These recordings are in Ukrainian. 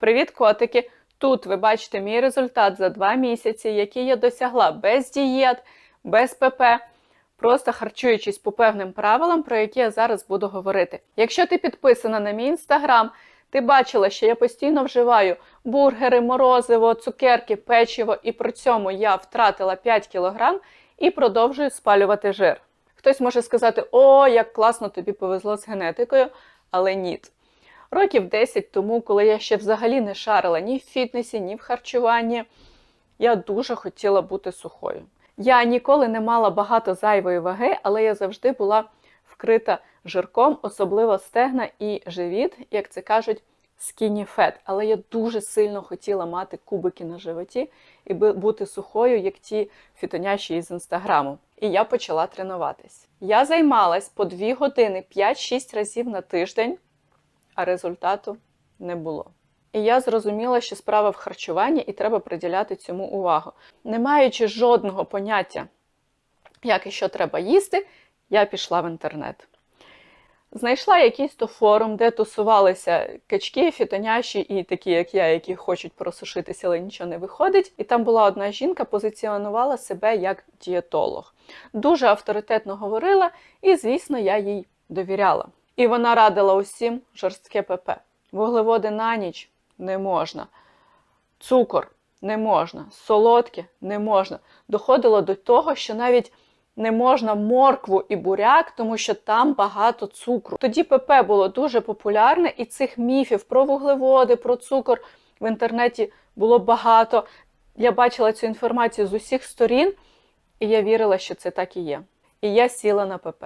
Привіт, котики! Тут ви бачите мій результат за два місяці, який я досягла без дієт, без ПП, просто харчуючись по певним правилам, про які я зараз буду говорити. Якщо ти підписана на мій інстаграм, ти бачила, що я постійно вживаю бургери, морозиво, цукерки, печиво, і при цьому я втратила 5 кг і продовжую спалювати жир. Хтось може сказати, о, як класно тобі повезло з генетикою, але ні. Років 10 тому, коли я ще взагалі не шарила ні в фітнесі, ні в харчуванні, я дуже хотіла бути сухою. Я ніколи не мала багато зайвої ваги, але я завжди була вкрита жирком, особливо стегна і живіт, як це кажуть, skinny fat. Але я дуже сильно хотіла мати кубики на животі і бути сухою, як ті фітоняші із інстаграму. І я почала тренуватись. Я займалась по 2 години 5-6 разів на тиждень а результату не було. І я зрозуміла, що справа в харчуванні і треба приділяти цьому увагу. Не маючи жодного поняття, як і що треба їсти, я пішла в інтернет. Знайшла якийсь то форум, де тусувалися качки, фітоняші і такі, як я, які хочуть просушитися, але нічого не виходить. І там була одна жінка, позиціонувала себе як дієтолог. Дуже авторитетно говорила, і, звісно, я їй довіряла. І вона радила усім жорстке ПП. Вуглеводи на ніч не можна, цукор не можна, солодке не можна. Доходило до того, що навіть не можна моркву і буряк, тому що там багато цукру. Тоді ПП було дуже популярне, і цих міфів про вуглеводи, про цукор в інтернеті було багато. Я бачила цю інформацію з усіх сторін, і я вірила, що це так і є. І я сіла на ПП.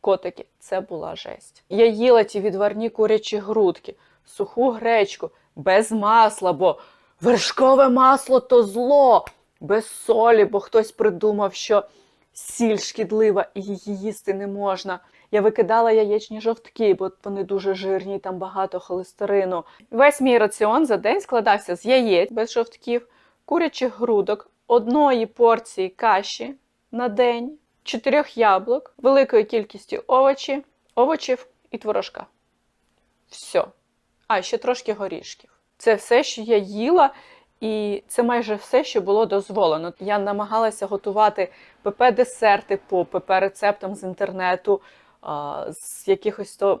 Котики, це була жесть. Я їла ті відварні курячі грудки, суху гречку, без масла, бо вершкове масло то зло, без солі, бо хтось придумав, що сіль шкідлива і її їсти не можна. Я викидала яєчні жовтки, бо вони дуже жирні, там багато холестерину. Весь мій раціон за день складався з яєць без жовтків, курячих грудок, одної порції каші на день, чотирьох яблук, великої кількості овочі, овочів і творожка. Все. А, ще трошки горішків. Це все, що я їла, і це майже все, що було дозволено. Я намагалася готувати ПП-десерти по ПП-рецептам з інтернету, з якихось то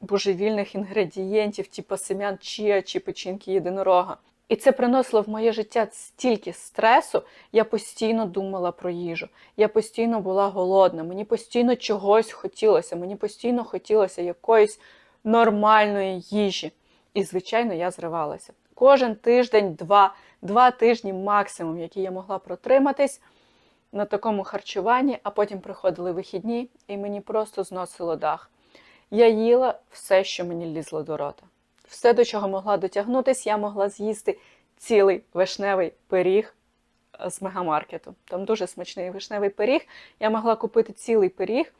божевільних інгредієнтів, типу семян чія чи печінки єдинорога. І це приносило в моє життя стільки стресу, я постійно думала про їжу. Я постійно була голодна, мені постійно чогось хотілося, мені постійно хотілося якоїсь нормальної їжі. І, звичайно, я зривалася. Кожен тиждень, два, два тижні максимум, які я могла протриматись на такому харчуванні, а потім приходили вихідні, і мені просто зносило дах. Я їла все, що мені лізло до рота. Все, до чого могла дотягнутися, я могла з'їсти цілий вишневий пиріг е, з мегамаркету. Там дуже смачний вишневий пиріг. Я могла купити цілий пиріг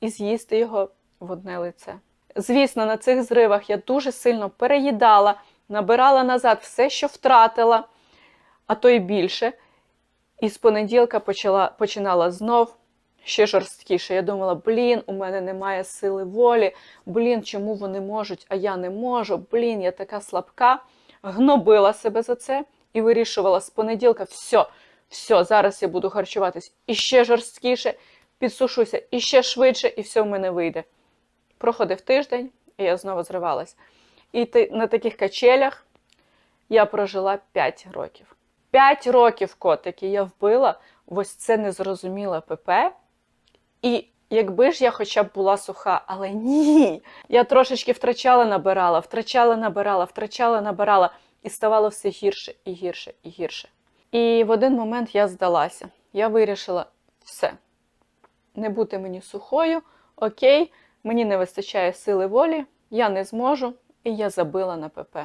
і з'їсти його в одне лице. Звісно, на цих зривах я дуже сильно переїдала, набирала назад все, що втратила, а то й більше. І з понеділка почала, починала знов ще жорсткіше. Я думала, блін, у мене немає сили волі, блін, чому вони можуть, а я не можу, блін, я така слабка. Гнобила себе за це і вирішувала з понеділка, все, все, зараз я буду харчуватись іще жорсткіше, підсушуся іще швидше, і все в мене вийде. Проходив тиждень, і я знову зривалась. І ти, на таких качелях я прожила 5 років. 5 років котики я вбила ось це незрозуміле ПП. І якби ж я хоча б була суха, але ні. Я трошечки втрачала, набирала, втрачала, набирала, втрачала, набирала, і ставало все гірше і гірше і гірше. І в один момент я здалася. Я вирішила все. Не бути мені сухою, окей, мені не вистачає сили волі, я не зможу, і я забила на ПП.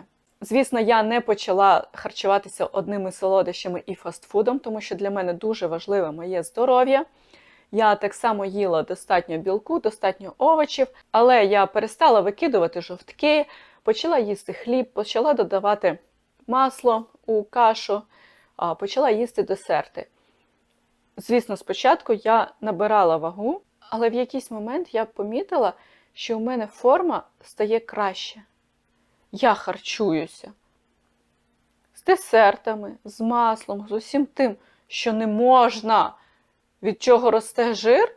Звісно, я не почала харчуватися одними солодощами і фастфудом, тому що для мене дуже важливе моє здоров'я. Я так само їла достатньо білку, достатньо овочів, але я перестала викидувати жовтки, почала їсти хліб, почала додавати масло у кашу, почала їсти десерти. Звісно, спочатку я набирала вагу, але в якийсь момент я помітила, що у мене форма стає краще. Я харчуюся. з десертами, з маслом, з усім тим, що не можна, від чого росте жир,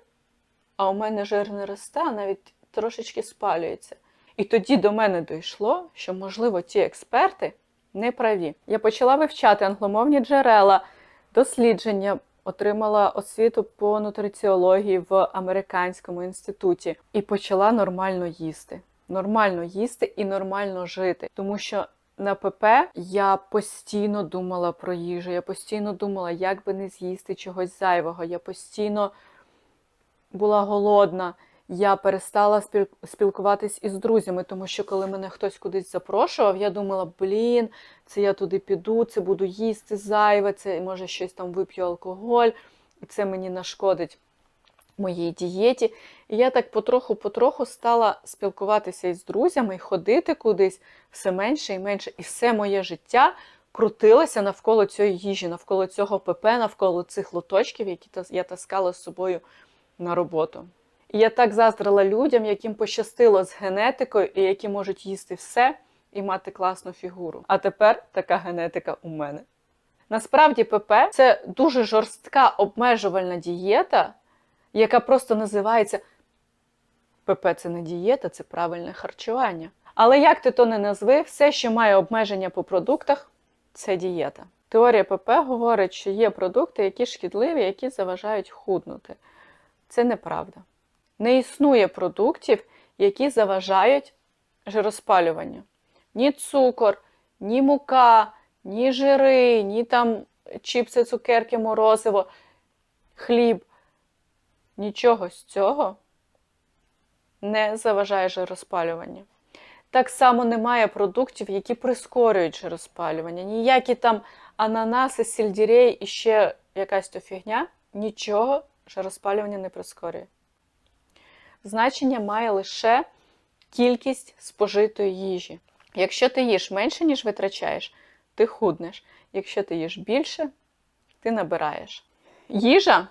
а у мене жир не росте, а навіть трошечки спалюється. І тоді до мене дійшло, що, можливо, ті експерти не праві. Я почала вивчати англомовні джерела, дослідження, отримала освіту по нутриціології в американському інституті і почала нормально їсти. Нормально їсти і нормально жити. Тому що на ПП я постійно думала про їжу, я постійно думала, як би не з'їсти чогось зайвого. Я постійно була голодна. Я перестала спілкуватись із друзями, тому що коли мене хтось кудись запрошував, я думала, блін, це я туди піду, це буду їсти зайве, це може щось там вип'ю алкоголь, і це мені нашкодить моїй дієті. І я так потроху-потроху стала спілкуватися із друзями і ходити кудись все менше і менше. І все моє життя крутилося навколо цієї їжі, навколо цього ПП, навколо цих лоточків, які я таскала з собою на роботу. І я так заздрила людям, яким пощастило з генетикою і які можуть їсти все і мати класну фігуру. А тепер така генетика у мене. Насправді, ПП це дуже жорстка обмежувальна дієта, яка просто називається ПП це не дієта, це правильне харчування. Але як ти то не назви, все, що має обмеження по продуктах, це дієта. Теорія ПП говорить, що є продукти, які шкідливі, які заважають худнути. Це неправда. Не існує продуктів, які заважають жироспалюванню. Ні цукор, ні мука, ні жири, ні там чіпси, цукерки, морозиво, хліб. Нічого з цього не заважає жироспалюванню. Так само немає продуктів, які прискорюють жироспалювання. Ніякі там ананаси, сельдерей і ще якась то фігня, нічого жироспалювання не прискорює. Значення має лише кількість спожитої їжі. Якщо ти їш менше, ніж витрачаєш, ти худнеш. Якщо ти їш більше, ти набираєш. Їжа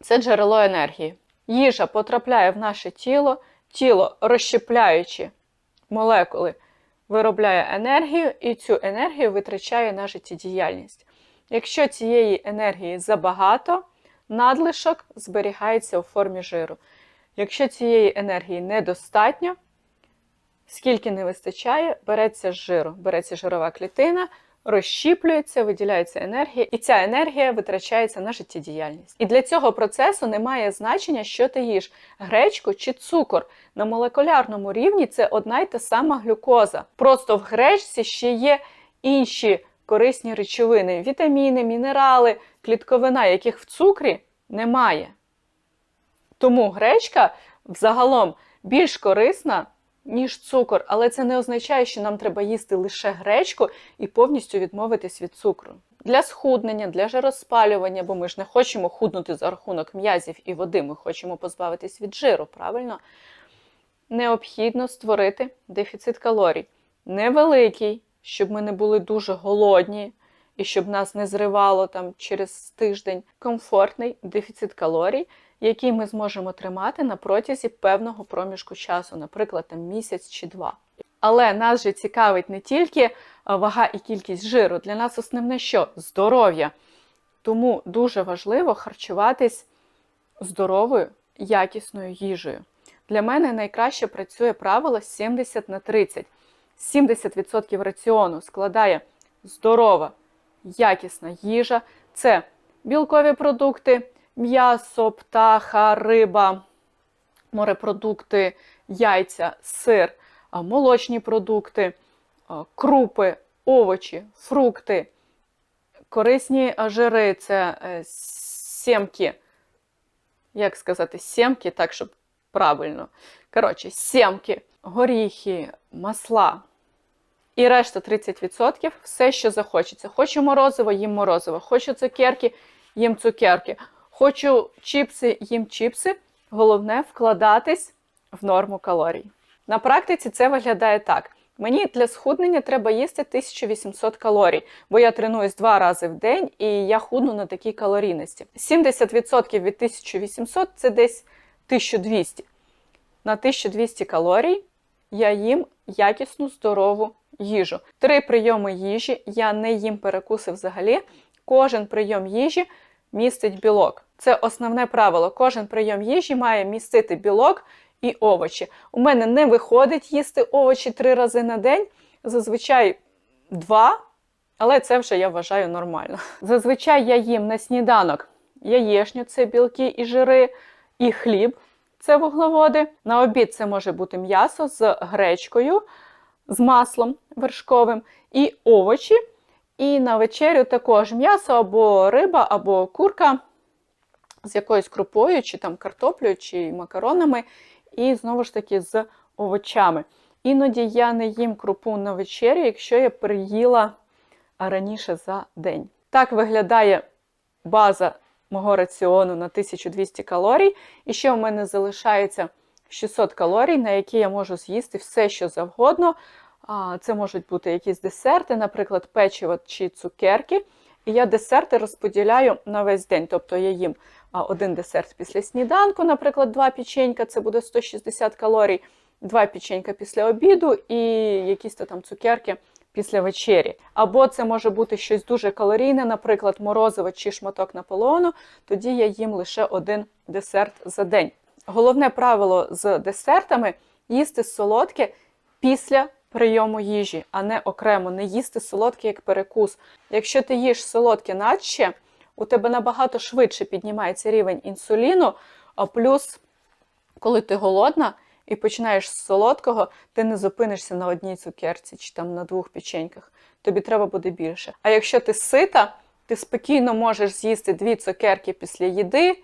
це джерело енергії. Їжа потрапляє в наше тіло, тіло, розщепляючи молекули, виробляє енергію, і цю енергію витрачає на життєдіяльність. Якщо цієї енергії забагато, надлишок зберігається у формі жиру. Якщо цієї енергії недостатньо, скільки не вистачає, береться з жиру, береться жирова клітина, розщіплюється, виділяється енергія, і ця енергія витрачається на життєдіяльність. І для цього процесу немає значення, що ти їш гречку чи цукор. На молекулярному рівні це одна й та сама глюкоза. Просто в гречці ще є інші корисні речовини: вітаміни, мінерали, клітковина, яких в цукрі немає. Тому гречка взагалом більш корисна, ніж цукор, але це не означає, що нам треба їсти лише гречку і повністю відмовитись від цукру. Для схуднення, для жироспалювання, бо ми ж не хочемо худнути за рахунок м'язів і води, ми хочемо позбавитись від жиру, правильно? Необхідно створити дефіцит калорій. Невеликий, щоб ми не були дуже голодні і щоб нас не зривало там через тиждень. Комфортний дефіцит калорій, який ми зможемо тримати на протязі певного проміжку часу, наприклад, там місяць чи два. Але нас же цікавить не тільки е, вага і кількість жиру, для нас основне що? Здоров'я. Тому дуже важливо харчуватись здоровою, якісною їжею. Для мене найкраще працює правило 70 на 30. 70% раціону складає здорова, якісна їжа. Це білкові продукти, м'ясо, птаха, риба, морепродукти, яйця, сир, молочні продукти, крупи, овочі, фрукти, корисні жири це е, сімки. Як сказати, сімки, так, щоб правильно. Коротше, сімки, горіхи, масла. І решта 30% все, що захочеться. Хочу морозиво, їм морозиво. Хочу цукерки, їм цукерки. Хочу чіпси, їм чіпси. Головне вкладатись в норму калорій. На практиці це виглядає так. Мені для схуднення треба їсти 1800 калорій, бо я тренуюсь два рази в день і я худну на такій калорійності. 70% від 1800 це десь 1200. На 1200 калорій я їм якісну здорову їжу. Три прийоми їжі. Я не їм перекуси взагалі. Кожен прийом їжі містить білок. Це основне правило. Кожен прийом їжі має містити білок і овочі. У мене не виходить їсти овочі три рази на день, зазвичай два, але це вже я вважаю нормально. Зазвичай я їм на сніданок яєчню, це білки і жири, і хліб це вуглеводи. На обід це може бути м'ясо з гречкою, з маслом вершковим і овочі. І на вечерю також м'ясо або риба, або курка з якоюсь крупою, чи там картоплею, чи макаронами, і знову ж таки з овочами. Іноді я не їм крупу на вечерю, якщо я переїла раніше за день. Так виглядає база мого раціону на 1200 калорій. І ще у мене залишається 600 калорій, на які я можу з'їсти все, що завгодно. Це можуть бути якісь десерти, наприклад, печиво чи цукерки. І я десерти розподіляю на весь день. Тобто я їм один десерт після сніданку, наприклад, два печенька, це буде 160 калорій, два печенька після обіду і якісь там цукерки після вечері. Або це може бути щось дуже калорійне, наприклад, морозиво чи шматок наполеону, тоді я їм лише один десерт за день. Головне правило з десертами їсти солодке після прийому їжі, а не окремо, не їсти солодке як перекус. Якщо ти їш солодке наче, у тебе набагато швидше піднімається рівень інсуліну, а плюс, коли ти голодна і починаєш з солодкого, ти не зупинишся на одній цукерці чи там на двох печеньках. Тобі треба буде більше. А якщо ти сита, ти спокійно можеш з'їсти дві цукерки після їди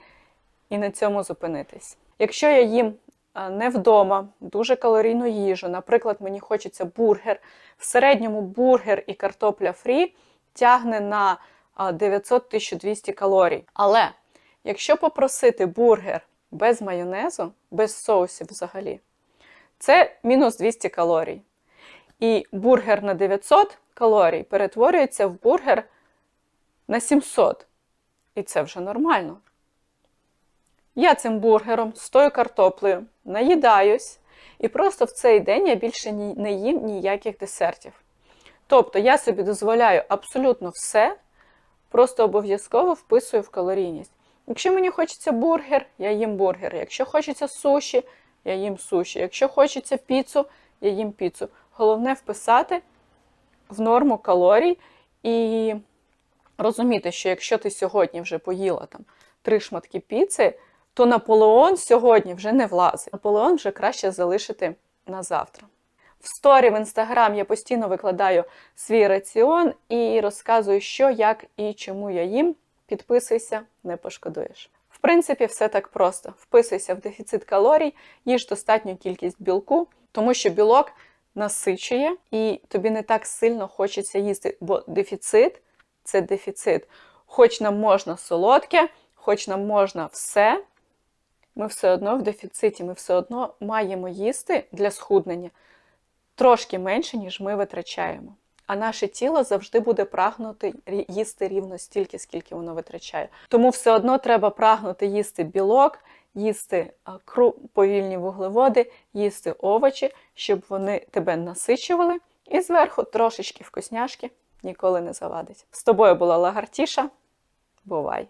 і на цьому зупинитись. Якщо я їм не вдома дуже калорійну їжу, наприклад, мені хочеться бургер, в середньому бургер і картопля фрі тягне на 900-1200 калорій. Але якщо попросити бургер без майонезу, без соусів взагалі, це мінус 200 калорій. І бургер на 900 калорій перетворюється в бургер на 700. І це вже нормально. Я цим бургером з тою картоплею наїдаюсь, і просто в цей день я більше не їм ніяких десертів. Тобто я собі дозволяю абсолютно все, просто обов'язково вписую в калорійність. Якщо мені хочеться бургер, я їм бургер. Якщо хочеться суші, я їм суші. Якщо хочеться піцу, я їм піцу. Головне вписати в норму калорій і розуміти, що якщо ти сьогодні вже поїла там три шматки піци, то Наполеон сьогодні вже не влазить. Наполеон вже краще залишити на завтра. В сторі в інстаграм я постійно викладаю свій раціон і розказую, що, як і чому я їм. Підписуйся, не пошкодуєш. В принципі, все так просто. Вписуйся в дефіцит калорій, їж достатню кількість білку, тому що білок насичує і тобі не так сильно хочеться їсти, бо дефіцит це дефіцит. Хоч нам можна солодке, хоч нам можна все, ми все одно в дефіциті, ми все одно маємо їсти для схуднення трошки менше, ніж ми витрачаємо. А наше тіло завжди буде прагнути їсти рівно стільки, скільки воно витрачає. Тому все одно треба прагнути їсти білок, їсти повільні вуглеводи, їсти овочі, щоб вони тебе насичували. І зверху трошечки вкусняшки ніколи не завадить. З тобою була Лагартіша. Бувай!